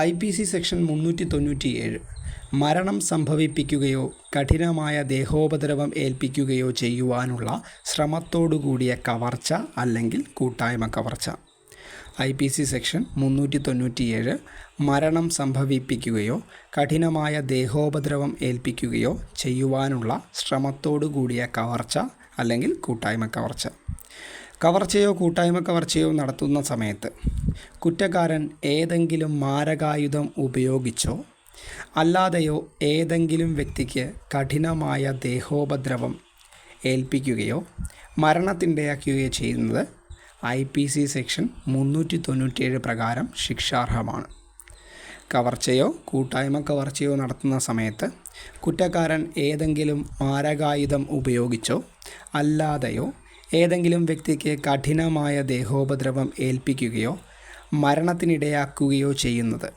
I P C section മുന്നൂറ്റി തൊണ്ണൂറ്റിയേഴ് മരണം സംഭവിപ്പിക്കുകയോ കഠിനമായ ദേഹോപദ്രവം ഏൽപ്പിക്കുകയോ ചെയ്യുവാനുള്ള ശ്രമത്തോടുകൂടിയ കവർച്ച അല്ലെങ്കിൽ കൂട്ടായ്മ കവർച്ച. ഐ പി സി സെക്ഷൻ മുന്നൂറ്റി തൊണ്ണൂറ്റിയേഴ് മരണം സംഭവിപ്പിക്കുകയോ കഠിനമായ ദേഹോപദ്രവം ഏൽപ്പിക്കുകയോ ചെയ്യുവാനുള്ള ശ്രമത്തോടുകൂടിയ കവർച്ച അല്ലെങ്കിൽ കൂട്ടായ്മ കവർച്ച. കവർച്ചയോ കൂട്ടായ്മ കവർച്ചയോ നടത്തുന്ന സമയത്ത് കുറ്റക്കാരൻ ഏതെങ്കിലും മാരകായുധം ഉപയോഗിച്ചോ അല്ലാതെയോ ഏതെങ്കിലും വ്യക്തിക്ക് കഠിനമായ ദേഹോപദ്രവം ഏൽപ്പിക്കുകയോ മരണത്തിനിടയാക്കുകയോ ചെയ്യുന്നത് ഐ പി സി സെക്ഷൻ മുന്നൂറ്റി തൊണ്ണൂറ്റിയേഴ് പ്രകാരം ശിക്ഷാർഹമാണ്. കവർച്ചയോ കൂട്ടായ്മ കവർച്ചയോ നടത്തുന്ന സമയത്ത് കുറ്റക്കാരൻ ഏതെങ്കിലും മാരകായുധം ഉപയോഗിച്ചോ അല്ലാതെയോ ഏതെങ്കിലും വ്യക്തിക്ക് കഠിനമായ ദേഹോപദ്രവം ഏൽപ്പിക്കുകയോ മരണത്തിനിടയാക്കുകയോ ചെയ്യുന്നത്.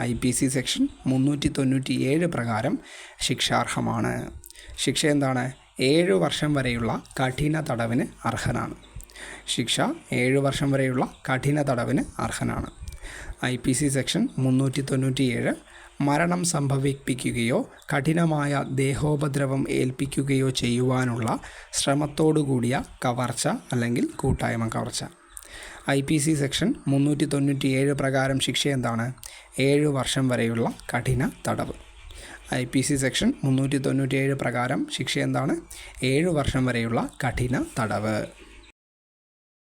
ഐ പി സി സെക്ഷൻ മുന്നൂറ്റി തൊണ്ണൂറ്റി ഏഴ് പ്രകാരം ശിക്ഷാർഹമാണ്. ശിക്ഷ എന്താണ്? ഏഴ് വർഷം വരെയുള്ള കഠിന തടവിന് അർഹനാണ്. ശിക്ഷ ഏഴ് വർഷം വരെയുള്ള കഠിന തടവിന് അർഹനാണ്. ഐ പി സി സെക്ഷൻ മുന്നൂറ്റി തൊണ്ണൂറ്റിയേഴ് മരണം സംഭവിപ്പിക്കുകയോ കഠിനമായ ദേഹോപദ്രവം ഏൽപ്പിക്കുകയോ ചെയ്യുവാനുള്ള ശ്രമത്തോടുകൂടിയ കവർച്ച അല്ലെങ്കിൽ കൂട്ടായ്മ കവർച്ച. ഐ പി സി സെക്ഷൻ മുന്നൂറ്റി തൊണ്ണൂറ്റിയേഴ് പ്രകാരം ശിക്ഷ എന്താണ്? ഏഴ് വർഷം വരെയുള്ള കഠിന തടവ്. ഐ പി സി സെക്ഷൻ മുന്നൂറ്റി തൊണ്ണൂറ്റിയേഴ് പ്രകാരം ശിക്ഷ എന്താണ്? ഏഴ് വർഷം വരെയുള്ള കഠിന തടവ്.